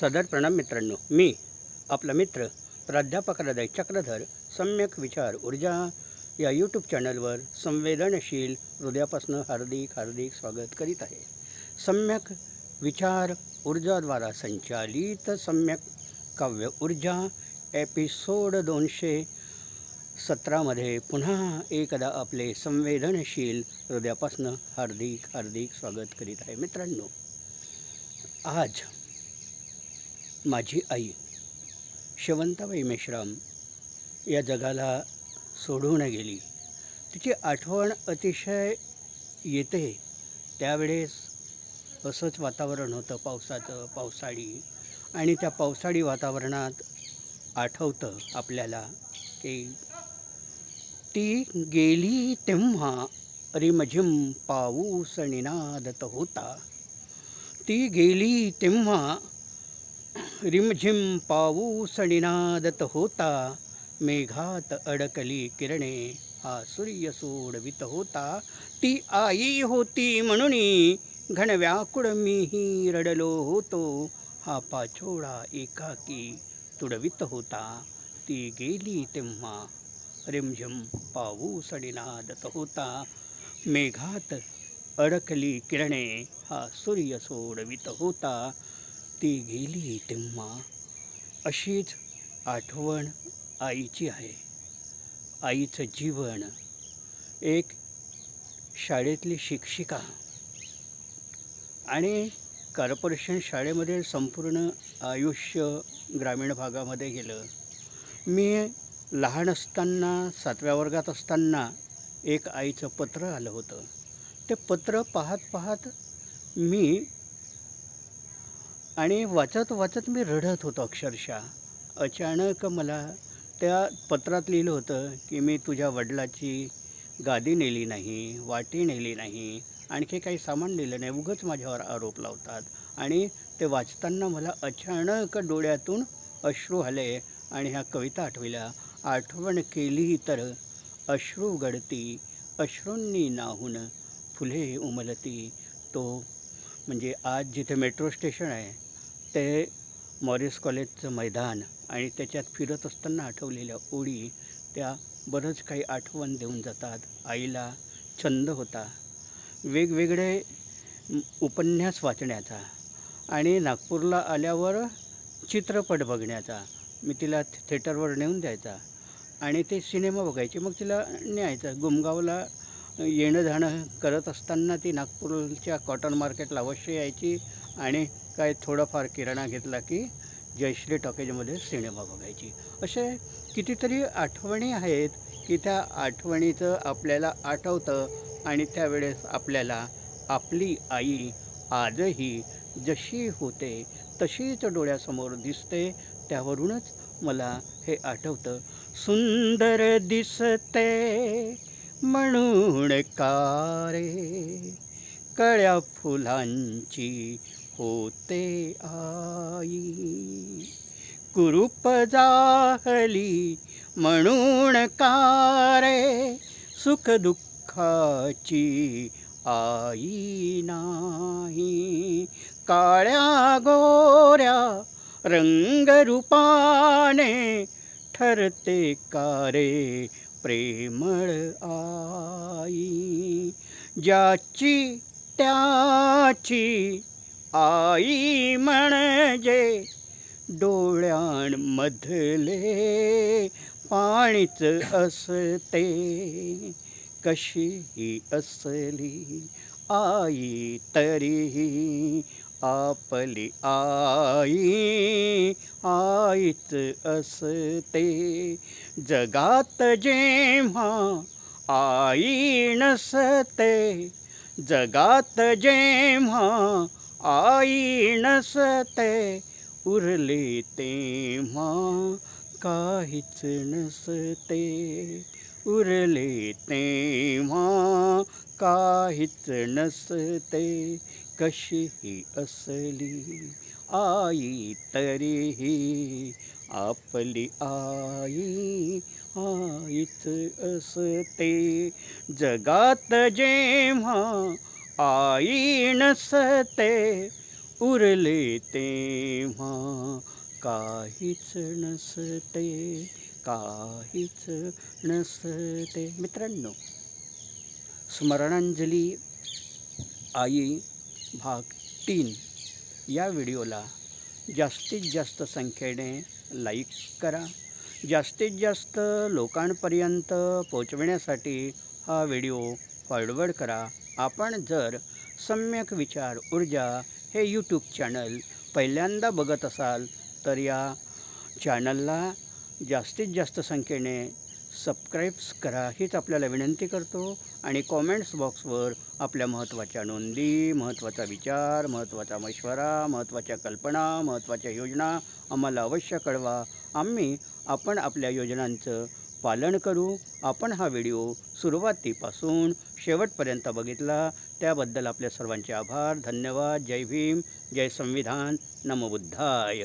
सदर प्रणाम मित्रांनो. मी आपला मित्र प्राध्यापक हृदय चक्रधर सम्यक विचार ऊर्जा या यूट्यूब चॅनलवर संवेदनशील हृदयापासून हार्दिक हार्दिक स्वागत करीत आहे. सम्यक विचार ऊर्जाद्वारा संचालित सम्यक काव्य ऊर्जा एपिसोड दोनशे सतरामध्ये पुन्हा एकदा आपले संवेदनशील हृदयापासून हार्दिक हार्दिक स्वागत करीत आहे मित्रांनो. आज माझी आई शेवंताबाई मेश्राम या जगाला सोडून गेली. तिची आठवण अतिशय येते. त्यावेळेस असंच वातावरण होतं पावसाचं पावसाळी. आणि त्या पावसाळी वातावरणात आठवतं आपल्याला की ती गेली तेव्हा रिमझिम पाऊस निनादत होता. ती गेली तेव्हा रिमझिम पाऊस निनादत होता मेघात अडकली किरणे हा सूर्य सोडवित होता. ती आई होती म्हणून घनव्याकुळ मीही रडलो होतो. हा पाचोळा एकाकी तुडवित होता. ती गेली तेव्हा रिमझिम पाऊस निनादत होता. मेघात अडकली किरणे हा सूर्य सोडवित होता. ती गेली तेव्हा अशीच आठवण आईची आहे. आईचं जीवन एक शाळेतली शिक्षिका आणि कॉर्पोरेशन शाळेमध्ये संपूर्ण आयुष्य ग्रामीण भागामध्ये गेलं. मी लहान असताना सातव्या वर्गात असताना एक आईचं पत्र आलं होतं. ते पत्र पाहत पाहत मी आणि वाचत वाचत मी रडत होतो अक्षरशः. अचानक मला त्या पत्रात लिहिलं होतं की मी तुझ्या वडिलाची गादी नेली नाही वाटी नेली नाही आणखी काही सामान नेलं नाही उगंच माझ्यावर आरोप लावतात. आणि ते वाचताना मला अचानक डोळ्यातून अश्रू आले आणि ह्या कविता आठविल्या आठवण केली तर अश्रू गळती अश्रूंनी नाहून फुले उमलती तो म्हणजे आज जिथे मेट्रो स्टेशन आहे ते मॉरिस कॉलेजचं मैदान आणि त्याच्यात फिरत असताना आठवलेल्या ओळी त्या बरंच काही आठवण देऊन जातात. आईला छंद होता. वेगवेगळे उपन्यास वाचण्याचा आणि नागपूरला आल्यावर चित्रपट बघण्याचा. मी तिला थिएटरवर नेऊन द्यायचा आणि ते सिनेमा बघायचे. मग तिला न्यायचं. गुमगावला येणं जाणं करत असताना ती नागपूरच्या कॉटन मार्केटला अवश्य यायची आणि काय थोडंफार किराणा घेतला की जयश्री टॉकेजमध्ये सिनेमा बघायची. असे कितीतरी आठवणी आहेत की त्या आठवणीचं आपल्याला आठवतं आणि त्यावेळेस आपल्याला आपली आई आजही जशी होते तशीच डोळ्यासमोर दिसते त्यावरूनच मला हे आठवतं. सुंदर दिसते म्हणून का रे? कळ्या फुलांची होते आई. कुरूप जाहली म्हणून का रे सुख दुःखाची आई नाही? काळ्या गोऱ्या रंगरूपाने ठरते कारे प्रेमळ आई? ज्याची त्याची आई म्हणजे डोळ्यांमधले पाणीच असते कशीही असली आई तरीही आपली आई आईच असते. जगात जेव्हा आई नसते जगात जेव्हा आई नसते उरले तेव्हा काहीच नसते. उरले तेव्हा काहीच नसते. कशीही असली आई तरीही आपली आई आईच असते. जगात जेव्हा आईण सते उरले तेव्हा काहीच नसते काहीच नसते. मित्रांनो स्मरणांजली आई भाग तीन या व्हिडिओला जास्तीत जास्त संख्येने लाईक करा. जास्तीत जास्त लोकांपर्यंत पोचविण्यासाठी हा व्हिडिओ फॉरवर्ड करा. आपण जर सम्यक विचार ऊर्जा हे यूट्यूब चॅनल पहिल्यांदा बघत असाल तर या चॅनलला जास्तीत जास्त संख्येने सबस्क्राईब्स करा हीच आपल्याला विनंती करतो. आणि कॉमेंट्स बॉक्सवर आपल्या महत्त्वाच्या नोंदी महत्त्वाचा विचार महत्त्वाचा मशवरा महत्त्वाच्या कल्पना महत्त्वाच्या योजना आम्हाला अवश्य कळवा. आम्ही आपण आपल्या योजनांचं पालन करू. आपण हा व्हिडिओ सुरुवातीपासून शेवटपर्यंत बघितला. त्याबद्दल आपल्या सर्वांचे आभार. धन्यवाद. जय भीम. जय संविधान. नमबुद्धाय